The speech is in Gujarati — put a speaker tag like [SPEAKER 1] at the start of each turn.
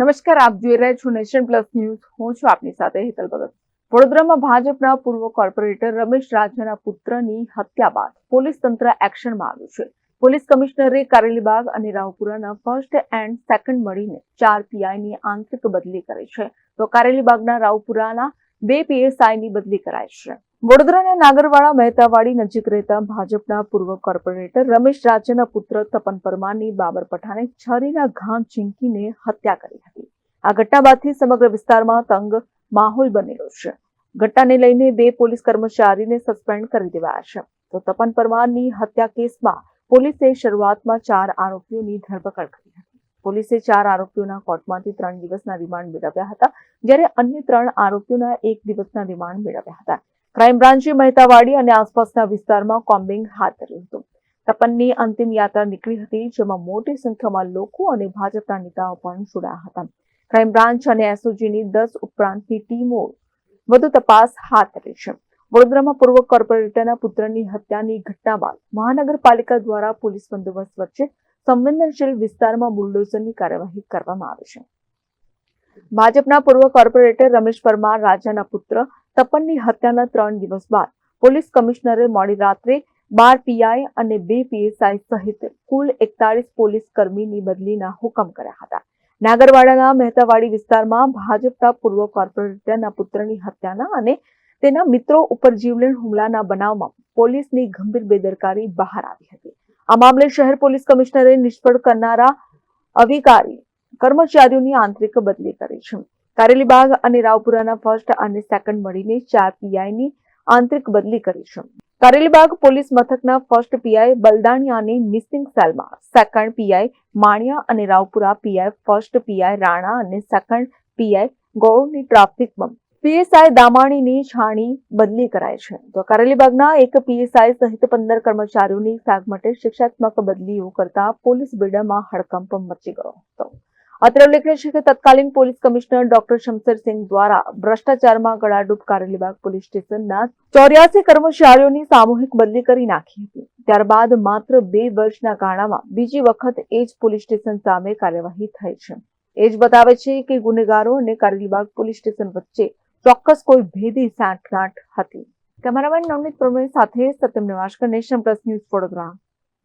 [SPEAKER 1] નમસ્કાર, આપ જોઈ રહ્યા છો નેશન પ્લસ ન્યૂઝ. હું છું આપની સાથે હેતલ ભગત. વડોદરામાં ભાજપના પૂર્વ કોર્પોરેટર રમેશ રાજના પુત્રની હત્યા બાદ પોલીસ તંત્ર એક્શનમાં આવ્યું છે. પોલીસ કમિશનરે કારેલીબાગ અને રાવપુરાના ફર્સ્ટ એન્ડ સેકન્ડ મળીને ચાર પીઆઈની આંતરિક બદલી કરી છે. તો કારેલીબાગના રાવપુરાના બે પીએસઆઈની બદલી કરાઈ છે. વડોદરાના નાગરવાડા મહેતાવાડી નજીક રહેતા ભાજપના પૂર્વ કોર્પોરેટર રમેશ રાજ્યના પુત્ર તપન પરમારની બાબર પઠાણે છરીના ઘા ચીંકીને હત્યા કરી હતી. આ ઘટના બાદથી સમગ્ર વિસ્તારમાં તંગ માહોલ બનેલો છે. ઘટનાને લઈને બે પોલીસ કર્મચારીને સસ્પેન્ડ કરી દેવાયા છે. તો તપન પરમારની હત્યા કેસમાં પોલીસે શરૂઆતમાં ચાર આરોપીઓની ધરપકડ કરી હતી. પોલીસે ચાર આરોપીઓના કોર્ટમાંથી ત્રણ દિવસના રિમાન્ડ મેળવ્યા હતા, જ્યારે અન્ય ત્રણ આરોપીઓના એક દિવસના રિમાન્ડ મેળવ્યા હતા. ક્રાઇમ બ્રાન્ચે મહેતાવાડી અને આસપાસના વિસ્તારમાં કોમ્બિંગ હાથ ધર્યું હતું. તપનની અંતિમ યાત્રા નીકળી હતી, જેમાં મોટી સંખ્યામાં લોકો અને ભાજપના નેતાઓ પણ જોડાયા હતા. ક્રાઇમ બ્રાન્ચ અને એસઓજીની દસ ઉપરાંતની ટીમો વધુ તપાસ હાથ ધરી છે. વડોદરામાં પૂર્વ કોર્પોરેટરના પુત્રની હત્યાની ઘટના બાદ મહાનગરપાલિકા દ્વારા પોલીસ બંદોબસ્ત વચ્ચે સંવેદનશીલ વિસ્તારમાં બુલડોઝરની કાર્યવાહી કરવામાં આવી છે. ભાજપના પૂર્વ કોર્પોરેટર રમેશ પરમાર રાજાના પુત્ર તપનની હત્યાના ત્રણ દિવસ બાદ પોલીસ કમિશનરે મોડી રાત્રે બાર પીઆઈ અને બે પીએસઆઈ સહિત કુલ એકતાળીસ પોલીસ કર્મીની બદલીના હુકમ કર્યા હતા. નાગરવાડાના મહેતાવાડી વિસ્તારમાં ભાજપના પૂર્વ કોર્પોરેટરના પુત્રની હત્યાના અને તેના મિત્રો ઉપર જીવલેણ હુમલાના બનાવમાં પોલીસની ગંભીર બેદરકારી બહાર આવી હતી. આ મામલે શહેર પોલીસ કમિશનરે નિષ્ફળ કરનારા અધિકારી કર્મચારીઓની આંતરિક બદલી કરી છે. કારેલીબાગ અને રાવપુરાના ફર્સ્ટ અને સેકન્ડ મળીને ચાર પીઆઈની આંતરિક બદલી કરી છે. કારેલીબાગ પોલીસ મથકના ફર્સ્ટ પીઆઈ બલદાણિયાને મિસિંગ સેલમાં સેકન્ડ પીઆઈ માણિયા અને Raopura PI first PI Rana અને સેકન્ડ પીઆઈ ગૌરની ટ્રાફિકમાં પીએસઆઈ દામાણીની છાણી બદલી કરાય છે. તો કારેલીબાગના એક પીએસઆઈ સહિત પંદર કર્મચારીઓની સાગ માટે શિક્ષાત્મક બદલીઓ કરતા પોલીસ બિલ્ડરમાં હડકંપ મચી ગયો હતો. અત્રે ઉલ્લેખનીય છે કે તત્કાલીન પોલીસ કમિશનર ડોક્ટર શમશેરસિંહ દ્વારા ભ્રષ્ટાચારમાં ગળાડૂબ કારેલીબાગ પોલીસ સ્ટેશનના ચોર્યાસી કર્મચારીઓની સામૂહિક બદલી કરી નાખી હતી. ત્યારબાદ માત્ર બે વર્ષના ગાળામાં બીજી વખત એ જ પોલીસ સ્ટેશન સામે કાર્યવાહી થઈ છે. એ જ બતાવે છે કે ગુનેગારો અને કારેલીબાગ પોલીસ સ્ટેશન વચ્ચે ચોક્કસ કોઈ ભેદી સાંઠગાંઠ હતી. કેમેરામેન નવનીત પ્રમેય સાથે Satyam Nivaskar Nation Plus News Vadodara.